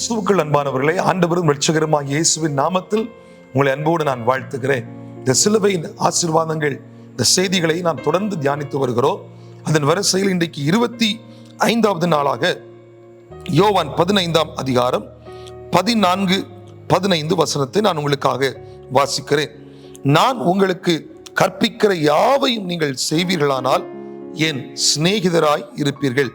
கிறிஸ்துவுக்குள் அன்பானவர்களே ஆண்டவரும் ரட்சகருமாக இயேசுவின் நாமத்தில் உங்களை அன்போடு நான் வாழ்த்துகிறேன். இந்த சிலுவையின் ஆசீர்வாதங்கள் இந்த செய்திகளை நாம் தொடர்ந்து தியானித்து வருகிறோம். அதன் வரிசையில் இன்றைக்கு இருபத்தி ஐந்தாவது நாளாக யோவான் பதினைந்தாம் அதிகாரம் பதினான்கு பதினைந்து வசனத்தை நான் உங்களுக்காக வாசிக்கிறேன். நான் உங்களுக்கு கற்பிக்கிற யாவையும் நீங்கள் செய்வீர்களானால் என் சிநேகிதராய் இருப்பீர்கள்.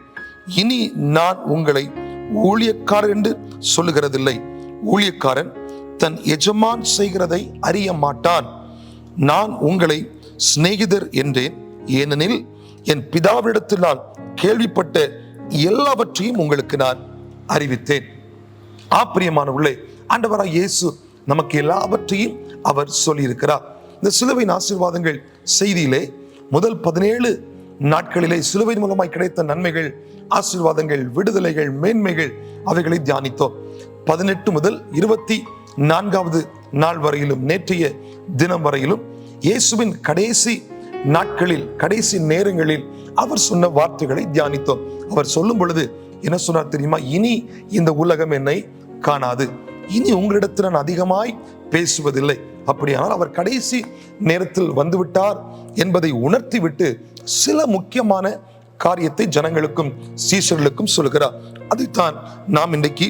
இனி நான் உங்களை ஊழியக்காரர் என்று சொல்லுகிறதில்லை. ஊழியக்காரன் தன் எஜமான் செய்கிறதை அறிய மாட்டான். நான் உங்களை சிநேகிதர் என்றேன். ஏனெனில் என் பிதாவிடத்தில் நான் கேள்விப்பட்ட எல்லாவற்றையும் உங்களுக்கு நான் அறிவித்தேன். ஆப்பிரியமான உள்ளே ஆண்டவராய் இயேசு நமக்கு எல்லாவற்றையும் அவர் சொல்லியிருக்கிறார். இந்த சிலுவையின் ஆசீர்வாதங்கள் செய்தியிலே முதல் பதினேழு நாட்களிலே சிலுவை மூலமாய் கிடைத்த நன்மைகள் ஆசீர்வாதங்கள் விடுதலைகள் மேன்மைகள் அவைகளை தியானித்தோம். பதினெட்டு முதல் இருபத்தி நான்காவது நாள் வரையிலும் நேற்றைய தினம் வரையிலும் இயேசுவின் கடைசி நாட்களில் கடைசி நேரங்களில் அவர் சொன்ன வார்த்தைகளை தியானித்தோம். அவர் சொல்லும் பொழுது என்ன சொன்னார் தெரியுமா? இனி இந்த உலகம் என்னை காணாது. இனி உங்களிடத்தில் நான் அதிகமாய் பேசுவதில்லை. அப்படியானால் அவர் கடைசி நேரத்தில் வந்துவிட்டார் என்பதை உணர்த்திவிட்டு சில முக்கியமான காரியத்தை ஜனங்களுக்கும் சீசர்களுக்கும் சொல்கிறார். அதைத்தான் நாம் இன்றைக்கு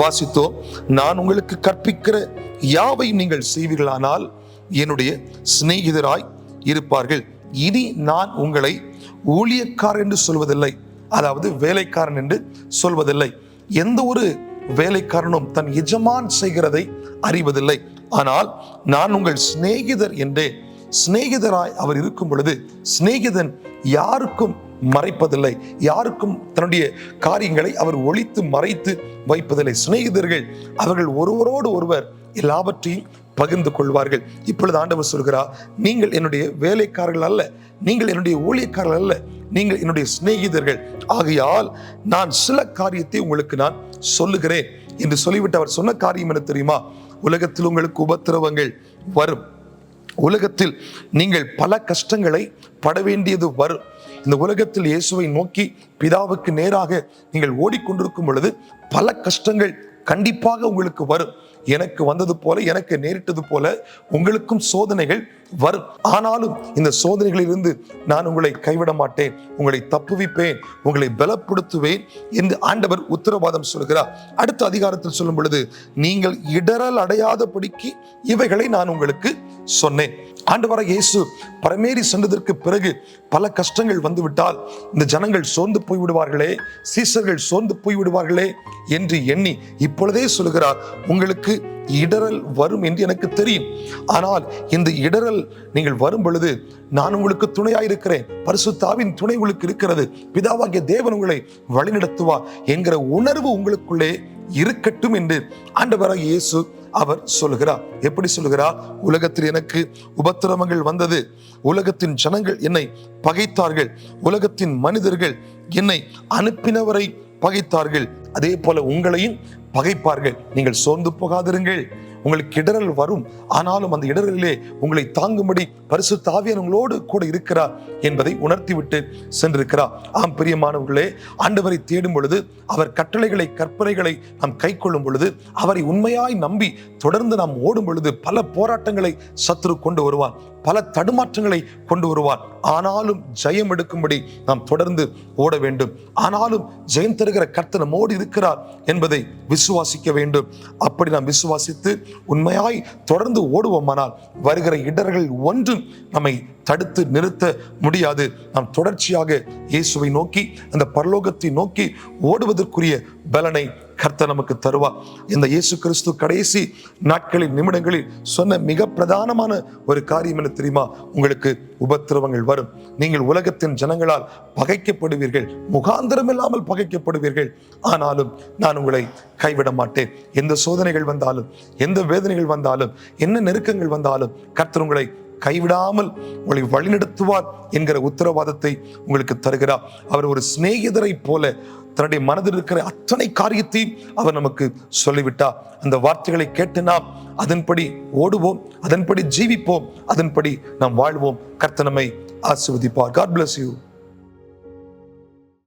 வாசித்தோம். நான் உங்களுக்கு கற்பிக்கிற யாவையும் நீங்கள் செய்வீர்களானால் என்னுடைய சிநேகிதராய் இருப்பார்கள். இனி நான் உங்களை ஊழியக்காரன் என்று சொல்வதில்லை. அதாவது வேலைக்காரன் என்று சொல்வதில்லை. எந்த ஒரு வேலைக்காரனும் தன் எஜமான் செய்கிறதை அறிவதில்லை. ஆனால் நான் உங்கள் சிநேகிதர் என்றே சிநேகிதராய் அவர் இருக்கும் பொழுது சிநேகிதன் யாருக்கும் மறைப்பதில்லை. யாருக்கும் தன்னுடைய காரியங்களை அவர் ஒழித்து மறைத்து வைப்பதில்லை. சிநேகிதர்கள் அவர்கள் ஒருவரோடு ஒருவர் எல்லாவற்றையும் பகிர்ந்து கொள்வார்கள். இப்பொழுது ஆண்டவர் சொல்கிறார் நீங்கள் என்னுடைய வேலைக்காரர்கள் அல்ல நீங்கள் என்னுடைய ஊழியக்காரர்கள் அல்ல நீங்கள் என்னுடைய சிநேகிதர்கள். ஆகையால் நான் சில காரியத்தை உங்களுக்கு நான் சொல்லுகிறேன் என்று சொல்லிவிட்டு அவர் சொன்ன காரியம் என்ன தெரியுமா? உலகத்தில் உங்களுக்கு உபத்திரவங்கள் வரும். உலகத்தில் நீங்கள் பல கஷ்டங்களை பட வேண்டியது வரும். இந்த உலகத்தில் இயேசுவை நோக்கி பிதாவுக்கு நேராக நீங்கள் ஓடிக்கொண்டிருக்கும் பொழுது பல கஷ்டங்கள் கண்டிப்பாக உங்களுக்கு வரும். எனக்கு வந்தது போல எனக்கு நேரிட்டது போல உங்களுக்கும் சோதனைகள் வரும். ஆனாலும் இந்த சோதனைகளிலிருந்து நான் உங்களை கைவிட மாட்டேன். உங்களை தப்புவிப்பேன். உங்களை பலப்படுத்துவேன் என்று ஆண்டவர் உத்தரவாதம் சொல்கிறார். அடுத்த அதிகாரத்தில் சொல்லும் பொழுது நீங்கள் இடரல் அடையாதபடிக்கு இவைகளை நான் உங்களுக்கு சொன்னேன். ஆண்டவர இயேசு பரமேறி சென்றதற்கு பிறகு பல கஷ்டங்கள் வந்துவிட்டால் இந்த ஜனங்கள் சோர்ந்து போய் விடுவார்களே சீசர்கள் சோர்ந்து போய் விடுவார்களே என்று எண்ணி இப்பொழுதே சொல்கிறார் உங்களுக்கு இடரல் வரும் என்று எனக்கு தெரியும். ஆனால் இந்த இடரல் நீங்கள் வரும் பொழுது நான் உங்களுக்கு துணையாயிருக்கிறேன். பரிசுத்தாவின் துணை உங்களுக்கு இருக்கிறது. பிதாவாகிய தேவன் உங்களை வழிநடத்துவா என்கிற உணர்வு உங்களுக்குள்ளே இருக்கட்டும் என்று ஆண்டவராக இயேசு அவர் சொல்கிறார் எப்படி சொல்கிறார் உலகத்தில் எனக்கு உபத்திரவங்கள் வந்தது. உலகத்தின் ஜனங்கள் என்னை பகைத்தார்கள். உலகத்தின் மனிதர்கள் என்னை அனுப்பினவரை பகைத்தார்கள். அதே போல உங்களையும் பகைப்பார்கள். நீங்கள் சோர்ந்து போகாதிருங்கள். உங்களுக்கு இடரல் வரும். ஆனாலும் அந்த இடரலிலே உங்களை தாங்கும்படி பரிசு தாவியன் உங்களோடு கூட இருக்கிறார் என்பதை உணர்த்திவிட்டு சென்றிருக்கிறார். ஆம் பிரியமானவர்களே ஆண்டவரை தேடும் பொழுது அவர் கட்டளைகளை கற்பனைகளை நாம் கை கொள்ளும் பொழுது அவரை உண்மையாய் நம்பி தொடர்ந்து நாம் ஓடும் பொழுது பல போராட்டங்களை சத்துரு கொண்டு வருவான் பல தடுமாற்றங்களை கொண்டு வருவான் ஆனாலும் ஜெயம் எடுக்கும்படி நாம் தொடர்ந்து ஓட வேண்டும். ஆனாலும் ஜெயம் தருகிற கர்த்தனமோடு இருக்கிறார் என்பதை விசுவாசிக்க வேண்டும். அப்படி நாம் விசுவாசித்து உண்மையாய் தொடர்ந்து ஓடுவோமானால் வருகிற இடர்கள் ஒன்றும் நம்மை தடுத்து நிறுத்த முடியாது. நாம் தொடர்ச்சியாக இயேசுவை நோக்கி அந்த பரலோகத்தை நோக்கி ஓடுவதற்குரிய பலனை கர்த்தர் நமக்கு தருவா. இந்த இயேசு கிறிஸ்து கடைசி நாட்களில் நிமிடங்களில் சொன்ன மிக பிரதானமான ஒரு காரியம் என்ன தெரியுமா? உங்களுக்கு உபத்திரவங்கள் வரும். நீங்கள் உலகத்தின் ஜனங்களால் பகைக்கப்படுவீர்கள். முகாந்திரம் இல்லாமல் பகைக்கப்படுவீர்கள். ஆனாலும் நான் உங்களை கைவிட மாட்டேன். எந்த சோதனைகள் வந்தாலும் எந்த வேதனைகள் வந்தாலும் என்ன நெருக்கங்கள் வந்தாலும் கர்த்தர் உங்களை கைவிடாமல் உங்களை வழிநடத்துவார் என்கிற உத்தரவாதத்தை உங்களுக்கு தருகிறார். அவர் ஒரு சிநேகிதரை போல தன்னுடைய மனதில் இருக்கிற அத்தனை காரியத்தையும் அவர் நமக்கு சொல்லிவிட்டார். அந்த வார்த்தைகளை கேட்டு நாம் அதன்படி ஓடுவோம் அதன்படி ஜீவிப்போம் அதன்படி நாம் வாழ்வோம். கர்த்தனமை ஆசிர்வதிப்பார். God bless you